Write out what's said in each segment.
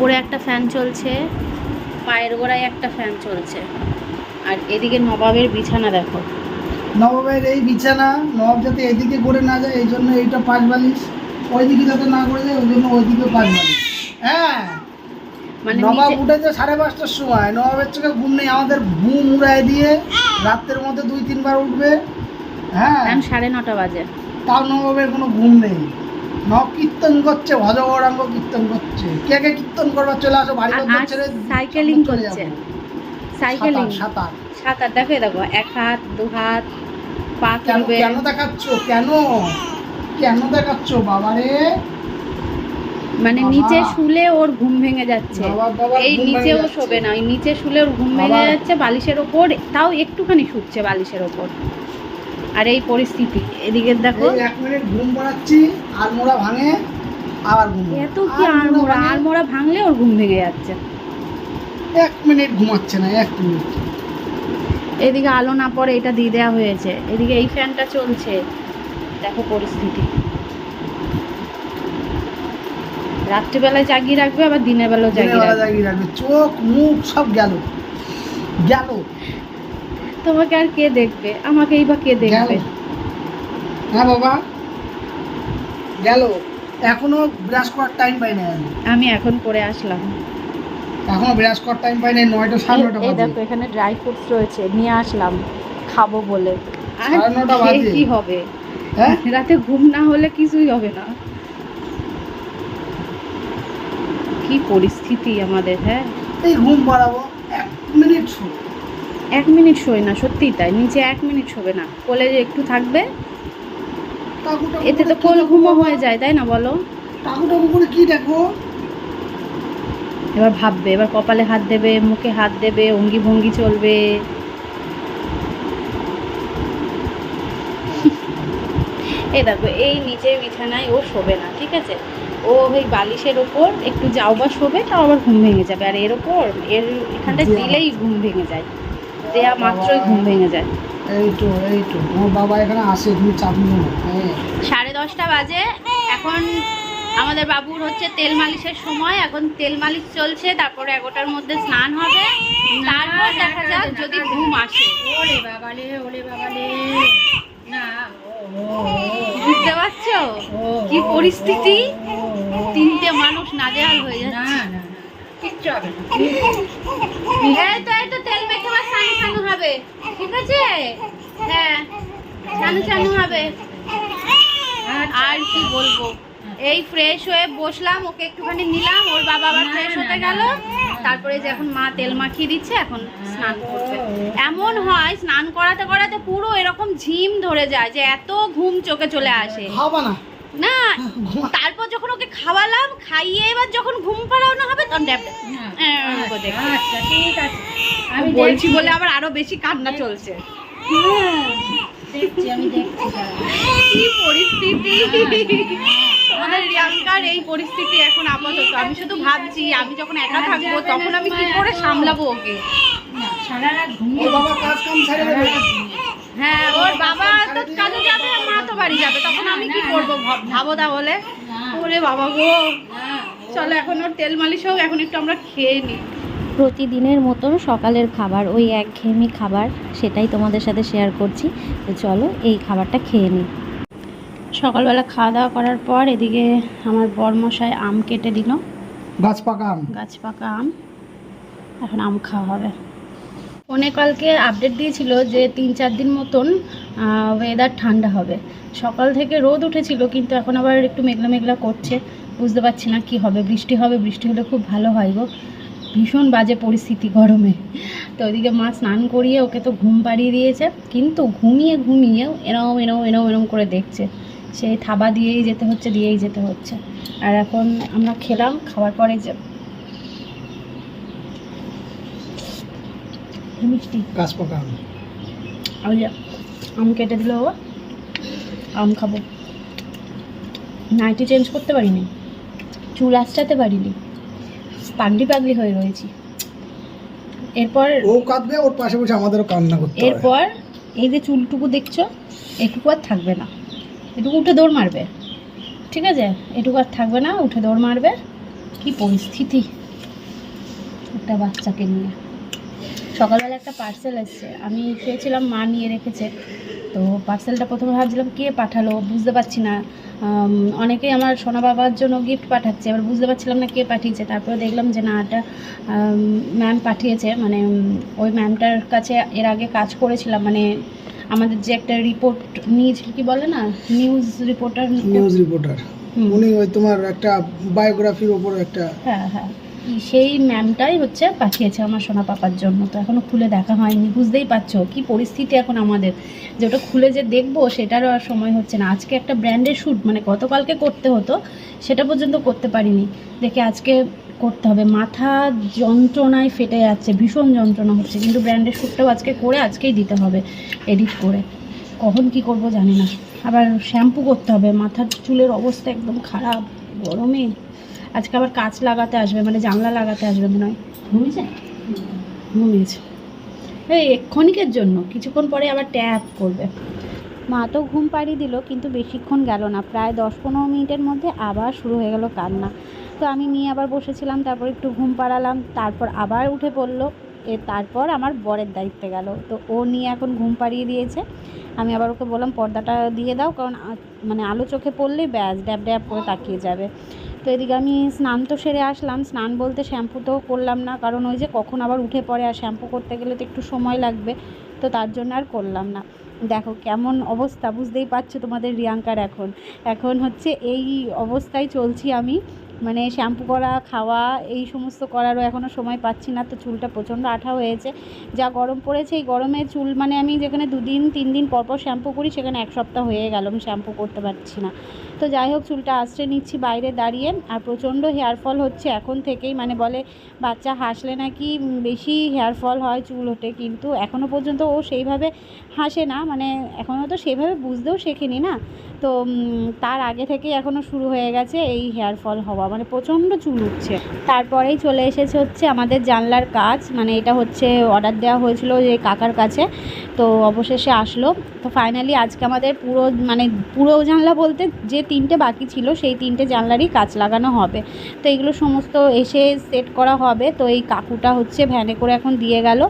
উপরে একটা ফ্যান চলছে পায়ের গোড়ায় একটা ফ্যান চলছে। আর এদিকে নবাবের বিছানা দেখো। নবাবের এই বিছানা নবাব যাতে এদিকে করে না যায় এই জন্য এইটা পাঁচ বালিশ। ওইদিকে যাতে না করে যায় ওই জন্য ওইদিকে পাঁচ বালিশ। হ্যাঁ? মানে নবাব উঠেছে সাড়ে পাঁচটার সময়। নবাবের চোখে ঘুম নেই আমাদের ঘুম উড়াই দিয়ে রাত্রের মধ্যে দুই তিনবার উঠবে। হ্যাঁ? সাড়ে নটা বাজে। তাও নবাবের কোনো ঘুম নেই। কীর্তন করছে কীর্তন করছে কে কে কীর্তন করবার চলে আসো বাড়ি ছেড়ে সাইকেলিং করছে। সাইকেলিং সাঁতার, সাঁতার। দেখো দেখো এক হাত দু হাত পা কেন কেন দেখাচ্ছ? কেন? কেন দেখাচ্ছ? বাবারে। মানে নিচে শুলে ওর ঘুম ভেঙে যাচ্ছে। এই নিচেও শোবে না ওই নিচে শুলে ওর ঘুম ভেঙে যাচ্ছে বালিশের ওপর। তাও একটুখানি শুচ্ছে বালিশের ওপর। আর এই পরিস্থিতি। এদিকে দেখো। এক মিনিট ঘুম পড়াচ্ছি আর মোড়া ভাঙে আবার ঘুম এত কি আড়মোড়া আড়মোড়া ভাঙলে ওর ঘুম ভেঙে যাচ্ছে। এক মিনিট ঘুমাচ্ছে না এক মিনিট। এদিকে আলো না পড়ে এটা দিয়ে দেওয়া হয়েছে। এদিকে এই ফ্যানটা চলছে। দেখো পরিস্থিতি। রাত্রিবেলায় জাগিয়ে রাখবে আবার দিনের বেলাও বেলা জাগিয়ে রাখবে। চোখ মুখ সব গেল। গেল। তোমাকে আর কে দেখবে? আমাকেই বা কে দেখবে? হ্যাঁ বাবা। গেল। এখনও ব্রাশ করার টাইম পাই না আমি। এখন করে আসলাম। এখনও ব্রাশ করার টাইম পাই না নয়টা সাড়ে নটা এই দেখো এখানে ড্রাই ফ্রুটস রয়েছে নিয়ে আসলাম খাব বলে। আর সাড়ে নটা বাজে। কি হবে? হ্যাঁ? রাতে ঘুম না হলে কিছুই হবে না। কি পরিস্থিতি আমাদের হ্যাঁ? এই ঘুম পাড়াবো এক মিনিট শুরু এক মিনিট শোয় না সত্যিই তাই। নিচে এক মিনিট শোবে না। কোলে যে একটু থাকবে এতে তো কোল ঘুমো হয়ে যায় তাই না বলো? করে কি দেখো? এবার ভাববে এবার কপালে হাত দেবে মুখে হাত দেবে অঙ্গি ভঙ্গি চলবে। এই দেখো এই নিচে বিছানায় ও শোবে না ঠিক আছে? ও ওই বালিশের ওপর একটু যাও বা শোবে তাও আবার ঘুম ভেঙে যাবে। আর এর ওপর এর এখানটা। দিলেই ঘুম ভেঙে যায়। দেয়া মাত্রই ঘুম ভেঙে যায় এই তো এই তো তোমার বাবা এখানে আসে তুমি চাপ নিও না হ্যাঁ সাড়ে দশটা বাজে এখন আমাদের বাবুর হচ্ছে তেল মালিশের সময় এখন তেল মালিশ চলছে তারপরে এগারোটার মধ্যে স্নান হবে তারপর দেখা যাক যদি ঘুম আসে ওরে বাবালে ওরে বাবালে না ও, ও, বুঝতে পারছ কি পরিস্থিতি তিনটে মানুষ নাজেহাল হয়ে না যাচ্ছে না না কিচ্ছু হবে না এই তো এই তো তেল মেখে আবার স্নান ছানু হবে ঠিক আছে? হ্যাঁ ছানু ছানু হবে। আর কি বলব? এই ফ্রেশ হয়ে বসলাম ওকে একটুখানি নিলাম ওর বাবা আবার ফ্রেশ হতে গেল। তারপরে যে এখন মা তেল মাখিয়ে দিচ্ছে এখন স্নান করবে ও। এমন হয় স্নান করাতে করাতে পুরো এরকম ঝিম ধরে যায় যে এত ঘুম চোখে চলে আসে। না। না তারপর যখন ওকে খাওয়ালাম খাইয়ে এবার যখন ঘুম পাড়ানো হবে তখন দেখবে। আচ্ছা ঠিক আছে। আমি বলছি বলে আবার আরও বেশি কান্না চলছে। দেখছি আমি দেখছি। দাঁড়া। কি পরিস্থিতি? আমাদের রিয়াঙ্কার এই পরিস্থিতি এখন আপাতত। আমি শুধু ভাবছি আমি যখন একা থাকব তখন আমি কি করে সামলাবো ওকে? সারা রাত ঘুমিয়ে বাবা কাজ কাম ছেড়ে দেবে হ্যাঁ ওর বাবা তো কাজে যাবে আর মা তো বাড়ি যাবে তখন আমি কি করব ভাব- ভাবো তা বলে ওরে বাবা গো। না, চলো এখন ওর তেল মালিশ হোক এখন একটু আমরা খেয়ে নিই প্রতিদিনের মতন সকালের খাবার ওই এক একঘেয়েমি খাবার সেটাই তোমাদের সাথে শেয়ার করছি। তো চলো এই খাবারটা খেয়ে নিই সকালবেলা খাওয়া দাওয়া করার পর এদিকে আমার বরমশাই আম কেটে দিল। গাছ পাকা আম। গাছ পাকা আম। এখন আম খাওয়া হবে। ফোনে কালকে আপডেট দিয়েছিল যে তিন চার দিন মতন ওয়েদার ঠান্ডা হবে। সকাল থেকে রোদ উঠেছিল, কিন্তু এখন আবার একটু মেঘলা মেঘলা করছে। বুঝতে পারছি না কি হবে, বৃষ্টি হবে, বৃষ্টি হলে খুব ভালো হয় গো। ভীষণ বাজে পরিস্থিতি গরমে। তো ওইদিকে মা স্নান করিয়ে ওকে তো ঘুম পাড়িয়ে দিয়েছে, কিন্তু ঘুমিয়ে ঘুমিয়েও এরম এরম এরম এরম করে দেখছে। সেই থাবা দিয়েই যেতে হচ্ছে, দিয়েই যেতে হচ্ছে। আর এখন আমরা খেলাম, খাওয়ার পরে যে কি মিষ্টি। পাকা আম ওই যে আম কেটে দিল ও আম খাব। নাইটি চেঞ্জ করতে পারিনি। চুল আঁচড়াতে পারিনি। পাগলি পাগলি হয়ে রয়েছি। এরপর ও কাঁদবে ওর পাশে বসে আমাদেরও কান্না করতে এরপর এই যে চুলটুকু দেখছ এটুকু আর থাকবে না। এটুকু উঠে দৌড় মারবে। ঠিক আছে? এটুকু আর থাকবে না উঠে দৌড় মারবে। কি পরিস্থিতি? একটা বাচ্চাকে নিয়ে। সকালবেলা একটা পার্সেল এসছে। আমি শুয়েছিলাম মা নিয়ে রেখেছে। তো পার্সেলটা প্রথমে ভাবছিলাম কে পাঠালো? বুঝতে পারছি না। অনেকেই আমার সোনা বাবার জন্য গিফট পাঠাচ্ছে এবার বুঝতে পারছিলাম না কে পাঠিয়েছে। তারপরে দেখলাম যে না এটা ম্যাম পাঠিয়েছে। মানে ওই ম্যামটার কাছে এর আগে কাজ করেছিলাম। মানে আমাদের যে একটা রিপোর্ট নিয়েছিল কি বলে না? নিউজ রিপোর্টার নিউজ রিপোর্টার উনি ওই তোমার একটা বায়োগ্রাফির ওপর একটা হ্যাঁ হ্যাঁ। সেই ম্যামটাই হচ্ছে পাঠিয়েছে আমার সোনা পাপার জন্য। তো এখনও খুলে দেখা হয়নি, বুঝতেই পারছ কি পরিস্থিতি এখন আমাদের। যে ওটা খুলে যে দেখব সেটারও আর সময় হচ্ছে না। আজকে একটা ব্র্যান্ডের শ্যুট মানে গতকালকে করতে হতো, সেটা পর্যন্ত করতে পারিনি। দেখে আজকে করতে হবে। মাথা যন্ত্রণায় ফেটে যাচ্ছে, ভীষণ যন্ত্রণা হচ্ছে। কিন্তু ব্র্যান্ডের শ্যুটটাও আজকে করে, আজকেই দিতে হবে এডিট করে। কখন কি করব জানি না। আবার শ্যাম্পু করতে হবে। মাথার চুলের অবস্থা একদম খারাপ, গরমে। আজকে আবার কাঁচ লাগাতে আসবে মানে জানলা লাগাতে আসবে মনে হয়। ঘুমিয়েছে? ঘুমিয়েছে। এই এক্ষণিকের জন্য, কিছুক্ষণ পরে আবার ট্যাপ করবে। মা তো ঘুম পাড়িয়ে দিল, কিন্তু বেশিক্ষণ গেল না। প্রায় দশ পনেরো মিনিটের মধ্যে আবার শুরু হয়ে গেল কান্না। তো আমি নিয়ে আবার বসেছিলাম, তারপর একটু ঘুম পাড়ালাম, তারপর আবার উঠে পড়ল। এ তারপর আমার বরের দায়িত্বে গেল। তো ও নিয়ে এখন ঘুম পাড়িয়ে দিয়েছে। আমি আবার ওকে বললাম, পর্দাটা দিয়ে দাও, কারণ মানে আলো চোখে পড়লেই ব্যাস, ড্যাব ড্যাব করে তাকিয়ে যাবে। তো এদিকে আমি স্নান তো সেরে আসলাম। স্নান বলতে শ্যাম্পু তো করলাম না, কারণ ওই যে কখন আবার উঠে পড়ে, আর শ্যাম্পু করতে গেলে তো একটু সময় লাগবে, তো তার জন্য আর করলাম না। দেখো কেমন অবস্থা, বুঝতেই পারছ তোমাদের রিয়াঙ্কার এখন। এখন হচ্ছে এই অবস্থায় চলছি আমি। মানে শ্যাম্পু করা, খাওয়া, এই সমস্ত করারও এখনও সময় পাচ্ছি না। তো চুলটা প্রচণ্ড আঠা হয়েছে। যা গরম পড়েছে, এই গরমে চুল মানে আমি যেখানে দুদিন তিন দিন পর পর শ্যাম্পু করি, সেখানে এক সপ্তাহ হয়ে গেল আমি শ্যাম্পু করতে পারছি না। তো যাই হোক, চুলটা আশ্রে নিচ্ছি বাইরে দাঁড়িয়ে। আর প্রচণ্ড হেয়ার ফল হচ্ছে এখন থেকেই। মানে বলে, বাচ্চা হাসলে নাকি বেশি হেয়ার ফল হয় চুল ওঠে, কিন্তু এখনও পর্যন্ত ও সেইভাবে হাসে না। মানে এখনও তো সেভাবে বুঝতেও শেখেনি না। তো তার আগে থেকেই এখনও শুরু হয়ে গেছে এই হেয়ার ফল হওয়া। মানে প্রচণ্ড চুল উঠছে। তারপরেই চলে এসেছে হচ্ছে আমাদের জানলার কাজ। মানে এটা হচ্ছে অর্ডার দেওয়া হয়েছিল যে কাকার কাছে। তো অবশেষে আসলো। তো ফাইনালি আজকে আমাদের পুরো মানে পুরো জানলা বলতে যে তিনটে বাকি ছিল, সেই তিনটে জানলারই কাজ লাগানো হবে। তো এগুলো সমস্ত এসে সেট করা হবে। তো এই কাকুটা হচ্ছে ভ্যানে করে এখন দিয়ে গেল।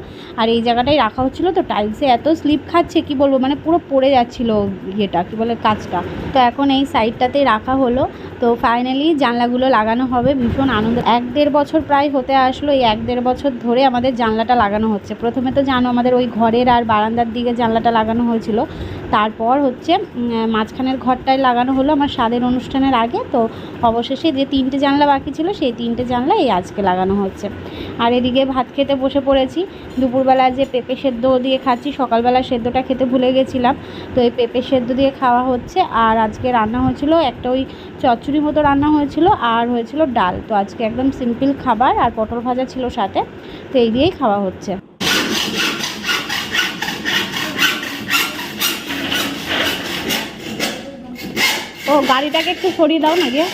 আর এই জায়গাটাই রাখা হচ্ছিল তো টাইলসে এত স্লিপ খাচ্ছে, কি বলব? মানে পুরো পড়ে যাচ্ছিল ইয়েটা, কি বলে কাজটা তো এখন এই সাইডটাতেই রাখা হলো। তো ফাইনালি জানলাগুলো লাগানো হবে, ভীষণ আনন্দ। এক দেড় বছর প্রায় হতে আসলো, এই এক দেড় বছর ধরে আমাদের জানলাটা লাগানো হচ্ছে। প্রথমে তো জানো, আমাদের ওই ঘরের আর বারান্দার দিকে জানলাটা লাগানো হয়েছিল। তারপর হচ্ছে মাঝখানের ঘরটায় লাগানো হলো। আমার স্বাদের অনুষ্ঠানের আগে, তো অবশেষে যে তিনটে জানলা বাকি ছিল, সেই তিনটে জানলা এই আজকে লাগানো হচ্ছে। আর এদিকে ভাত খেতে বসে পড়েছি। দুপুরবেলা যে পেঁপে সেদ্ধ দিয়ে খাচ্ছি সকালবেলা সেদ্ধটা খেতে ভুলে গেছিলাম। তো এই পেঁপে সেদ্ধ দিয়ে খাওয়া হচ্ছে। আর আজকে রান্না হয়েছিল, একটা ওই চচ্চড়ি মতো রান্না হয়েছিল, আর হয়েছিল ডাল। তো আজকে একদম সিম্পল খাবার, আর পটল ভাজা ছিল সাথে। তো এই দিয়েই খাওয়া হচ্ছে। ও, গাড়িটাকে একটু সরিয়ে দাও না গিয়ে।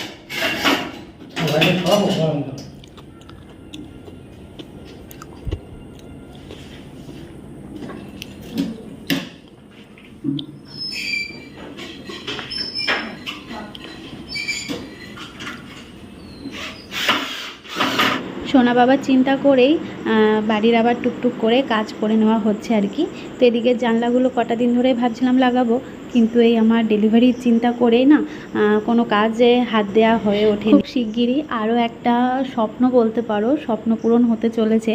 সোনা বাবার চিন্তা করেই বাড়ির আবার টুকটুক করে কাজ করে নেওয়া হচ্ছে আর কি। তো এদিকে জানলাগুলো কটা দিন ধরে ভাবছিলাম লাগাবো। কিন্তু এই আমার ডেলিভারির চিন্তা করেই না কোনো কাজে হাত দেওয়া হয়ে ওঠে শিগগিরই আরও একটা স্বপ্ন বলতে পারো, স্বপ্ন পূরণ হতে চলেছে।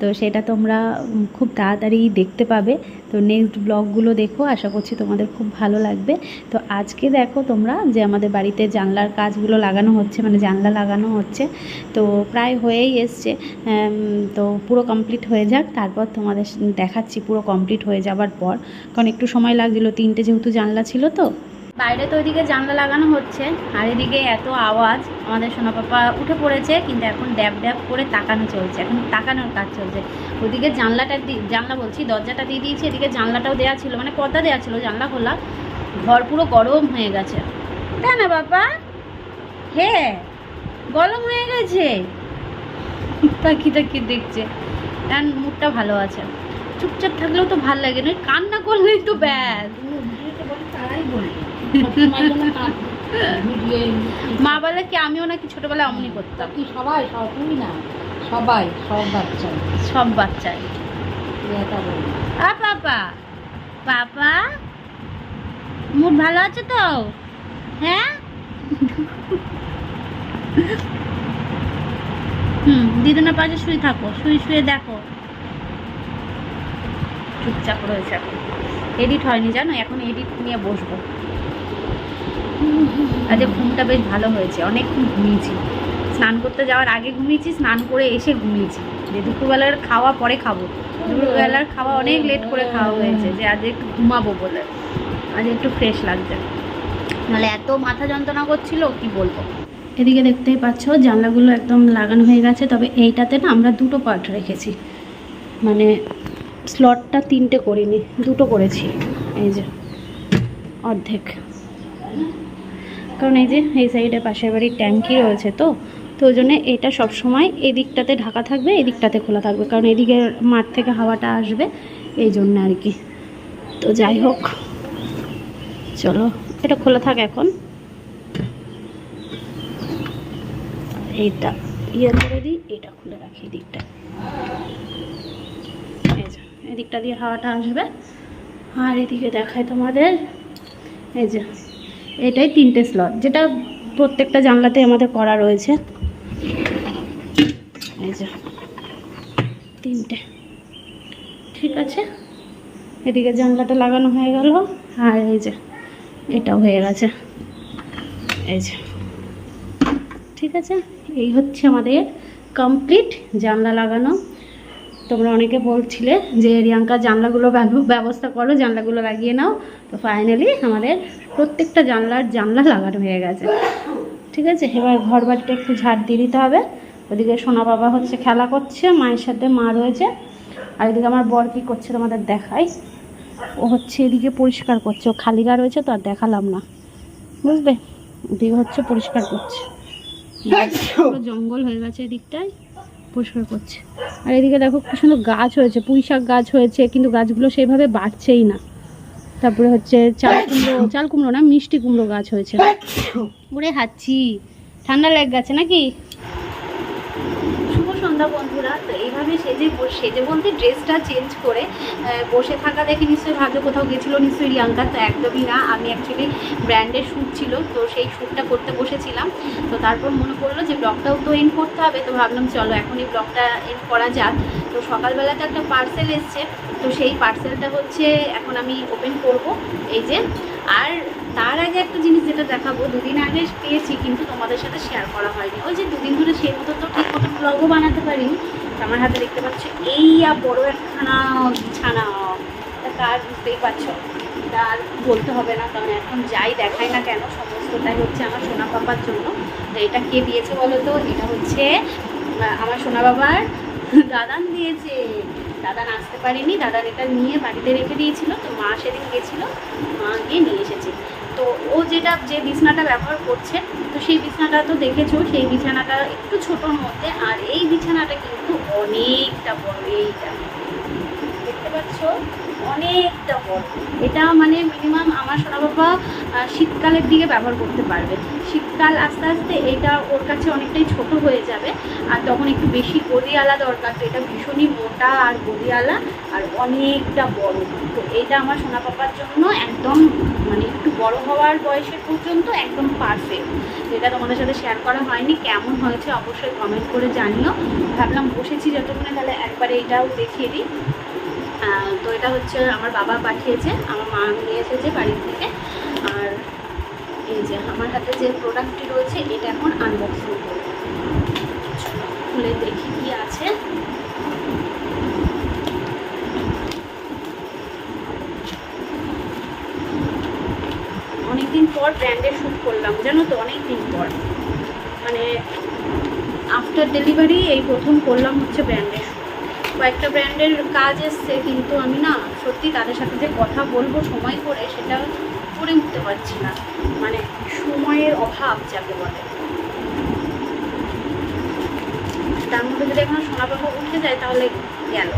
তো সেটা তোমরা খুব তাড়াতাড়ি দেখতে পাবে। তো নেক্সট ব্লগগুলো দেখো, আশা করছি তোমাদের খুব ভালো লাগবে। তো আজকে দেখো তোমরা যে আমাদের বাড়িতে জানলার কাজগুলো লাগানো হচ্ছে মানে জানলা লাগানো হচ্ছে। তো প্রায় হয়েই এসছে তো পুরো কমপ্লিট হয়ে যাক। তারপর তোমাদের দেখাচ্ছি পুরো কমপ্লিট হয়ে যাবার পর। কারণ একটু সময় লাগছিল, তিনটে যেহেতু জানলা ছিল তো। বাইরে তো ওইদিকে জানলা লাগানো হচ্ছে, আর এদিকে এত আওয়াজ, আমাদের সোনা পাপা উঠে পড়েছে, কিন্তু এখন ড্যাব ড্যাব করে তাকানো চলছে, এখন তাকানোর কাজ চলছে। ওইদিকে জানলাটা জানলা বলছি, দরজাটা দিয়ে দিয়েছি, এদিকে জানলাটাও দেওয়া ছিল মানে পর্দা দেওয়া ছিল, জানলা খোলা। ঘর পুরো গরম হয়ে গেছে। তাই না বাবা? হ্যাঁ গরম হয়ে গেছে। তাকি তাকি দেখছে। মুডটা ভালো আছে। চুপচাপ থাকলেও তো ভালো লাগে না কান্না করলেই তো ব্যাস। মা বলে কি আমিও নাকি ছোটবেলায় অমনি করতাম। কি সবাই? সব তুমি না। সবাই সব বাচ্চা। সব বাচ্চাই। আ পাপা। পাপা? মুড ভালো আছে তো? হ্যাঁ? হুম দিদুনের পাশে শুয়ে থাকো। শুয়ে শুয়ে দেখো। চুপচাপ রয়েছে এখন। এডিট হয়নি জানো? এখন এডিট নিয়ে বসবো। আজকে ঘুমটা বেশ ভালো হয়েছে, অনেকক্ষণ ঘুমিয়েছি। স্নান করতে যাওয়ার আগে ঘুমিয়েছি, স্নান করে এসে ঘুমিয়েছি। যে দুপুরবেলার খাওয়া পরে খাব। দুপুরবেলার খাওয়া অনেক লেট করে খাওয়া হয়েছে যে আজ একটু ঘুমাবো বলে। আজ একটু ফ্রেশ লাগছে। নাহলে এত মাথা যন্ত্রণা করছিল, কি বলব? এদিকে দেখতেই পাচ্ছ, জানলাগুলো একদম লাগানো হয়ে গেছে, তবে এইটাতে না আমরা দুটো পার্ট রেখেছি। মানে স্লটটা তিনটে করিনি, দুটো করেছি। এই যে, অর্ধেক। কারণ এই যে, এই সাইডে পাশের বাড়ির ট্যাঙ্কি রয়েছে তো তো ওই জন্যে এটা সবসময় এদিকটাতে ঢাকা থাকবে এদিকটাতে খোলা থাকবে। কারণ এদিকে মাঠ থেকে হাওয়াটা আসবে, এই জন্য আর কি। তো যাই হোক, চলো, এটা খোলা থাক এখন। এইটা ইয়ে করে দিই, এটা খুলে রাখি যে এদিকটা দিয়ে হাওয়াটা আসবে। আর এদিকে দেখায় তোমাদের, এই যে, এটাই তিনটে স্লট যেটা প্রত্যেকটা জানলাতে আমাদের করা রয়েছে। এই যে, তিনটে। ঠিক আছে? এদিকে জানলাটা লাগানো হয়ে গেল, আর এই যে, এটাও হয়ে গেছে। এই যে, ঠিক আছে? এই হচ্ছে আমাদের কমপ্লিট জানলা লাগানো। তোমরা অনেকে বলছিলে যে রিয়াঙ্কা জানলাগুলো ব্যবস্থা করো জানলাগুলো লাগিয়ে নাও। তো ফাইনালি আমাদের প্রত্যেকটা জানলার জানলা লাগানো হয়ে গেছে। ঠিক আছে? এবার ঘর বাড়িটা একটু ঝাড় দিয়ে দিতে হবে। ওদিকে সোনা বাবা হচ্ছে খেলা করছে মায়ের সাথে মা রয়েছে। আর এদিকে আমার বর কী করছে তোমাদের দেখাই। ও হচ্ছে এদিকে পরিষ্কার করছে। ও খালি গা রয়েছে তো আর দেখালাম না। বুঝলে? এদিকে হচ্ছে পরিষ্কার করছে। জঙ্গল হয়ে গেছে এদিকটায়। পরিষ্কার করছে। আর এদিকে দেখো কি সুন্দর গাছ হয়েছে পুঁই শাক গাছ হয়েছে কিন্তু গাছগুলো সেইভাবে বাড়ছেই না। তারপরে হচ্ছে চাল কুমড়ো চাল কুমড়ো না মিষ্টি কুমড়ো গাছ হয়েছে। ওরে হাচ্ছি ঠান্ডা লেগে গেছে নাকি? সন্ধ্যা বন্ধুরা? তো এইভাবে সেজে সেজে বলতে ড্রেসটা চেঞ্জ করে বসে থাকা দেখে নিশ্চয়ই ভাবছ কোথাও গেছিল, নিশ্চয়ই রিয়াঙ্কা তো একদমই না। আমি অ্যাকচুয়ালি ব্র্যান্ডের শ্যুট ছিল, তো সেই শ্যুটটা করতে বসেছিলাম। তো তারপর মনে পড়ল যে ব্লগটাও তো এন্ড করতে হবে, তো ভাবলাম চলো এখন এই ব্লগটা এন্ড করা যাক। তো সকালবেলাতে একটা পার্সেল এসছে, তো সেই পার্সেলটা হচ্ছে এখন আমি ওপেন করব, এই যে। আর তার যেটা দেখাবো। দুদিন আগে পেয়েছি, কিন্তু তোমাদের সাথে শেয়ার করা হয়নি। ওই যে দুদিন ধরে সেই মতো তো ঠিক মতো ব্লগও বানাতে পারিনি। আমার হাতে দেখতে পাচ্ছ, এই আর বড় একখানা বিছানা। তা কার বুঝতেই পারছ আর বলতে হবে না, কারণ এখন যাই দেখাই না কেন, সমস্তটাই হচ্ছে আমার সোনা পাপার জন্য। তো এটা কে দিয়েছে বলো তো? এটা হচ্ছে আমার সোনা বাবার দাদান দিয়েছে। দাদান আসতে পারেনি, দাদান এটা নিয়ে বাড়িতে রেখে দিয়েছিল। তো মা সেদিন গেছিল, মা গিয়ে নিয়ে এসেছে। তো ও যেটা, যে বিছানাটা ব্যবহার করছে, তো সেই বিছানাটা তো দেখেছ, সেই বিছানাটা একটু ছোটোর মধ্যে, আর এই বিছানাটা কিন্তু অনেকটা বড়, এইটা। দেখতে পাচ্ছ? অনেকটা বড়। এটা মানে মিনিমাম আমার সোনা বাবা শীতকালের দিকে ব্যবহার করতে পারবে। শীতকাল আস্তে আস্তে এটা ওর কাছে অনেকটাই ছোট হয়ে যাবে আর তখন একটু বেশি গদিয়ালা দরকার। তো এটা ভীষণই মোটা আর গদিয়ালা আর অনেকটা বড়। তো এটা আমার সোনা পাপার জন্য একদম মানে একটু বড় হওয়ার বয়সের পর্যন্ত একদম পারফেক্ট যেটা তোমাদের সাথে শেয়ার করা হয়নি, কেমন হয়েছে অবশ্যই কমেন্ট করে জানিও। ভাবলাম বসেছি যতক্ষণে, তাহলে একবারে এটাও দেখিয়ে দিই। তো এটা হচ্ছে আমার বাবা পাঠিয়েছে, আমার মা নিয়ে এসেছে বাড়ি থেকে। আর এই যে আমার হাতে যে প্রোডাক্টটি রয়েছে, এটা এখন আনবক্সিং করব। খুলে দেখি কি আছে। অনেকদিন পর ব্র্যান্ডের শ্যুট করলাম, জানো তো অনেক দিন পর। মানে আফটার ডেলিভারি এই প্রথম করলাম হচ্ছে ব্র্যান্ডের শ্যুট কয়েকটা ব্র্যান্ডের কাজ এসছে, কিন্তু আমি না সত্যি তাদের সাথে যে কথা বলব সময় করে সেটা করে উঠতে পারছি না। মানে সময়ের অভাব যাকে বলে। তার মধ্যে যদি এখন সোনা পাপা উঠে যায় তাহলে গেল।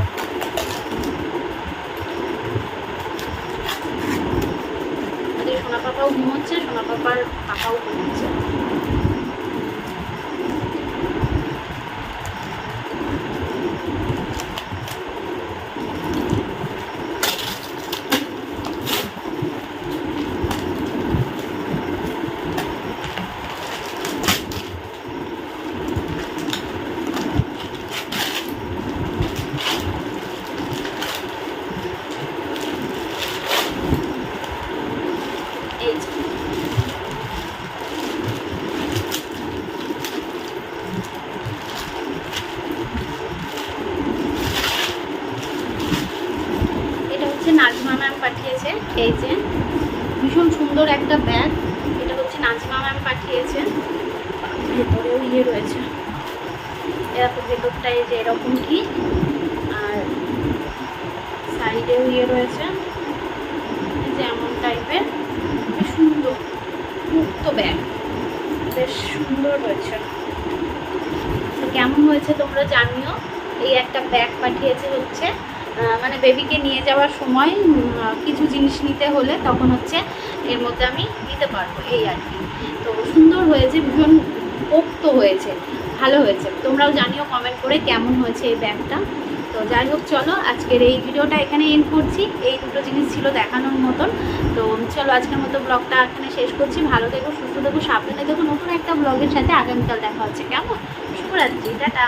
সোনা পাপাও ঘুমোচ্ছে সোনা পাপার পাপাও ঘুমোচ্ছে এই যে, ভীষণ সুন্দর একটা ব্যাগ এটা হচ্ছে নাজিমা ম্যাম পাঠিয়েছে। ভেতরেও ইয়ে রয়েছে। এরা এরকম ভেতরটায় যে এরকম কি? আর সাইডেও ইয়ে রয়েছে। এই যে এমন টাইপের সুন্দর, মুক্ত ব্যাগ বেশ সুন্দর রয়েছে তো কেমন হয়েছে তোমরা জানিও। এই একটা ব্যাগ পাঠিয়েছে হচ্ছে মানে বেবিকে নিয়ে যাওয়ার সময় কিছু জিনিস নিতে হলে তখন হচ্ছে এর মধ্যে আমি দিতে পারব, এই আর কি। তো সুন্দর হয়েছে, ভীষণ পোক্ত হয়েছে, ভালো হয়েছে। তোমরাও জানিও কমেন্ট করে কেমন হয়েছে এই ব্যাগটা। তো যাই হোক, চলো, আজকের এই ভিডিওটা এখানে এন্ড করছি। এই দুটো জিনিস ছিল দেখানোর মতন। তো চলো, আজকের মতো ব্লগটা এখানে শেষ করছি। ভালো থেকো, সুস্থ থেকো, সাবধানে থেকো। নতুন একটা ব্লগের সাথে আগামীকাল দেখা হচ্ছে। কেমন? শুভরাত্রি, টাটা।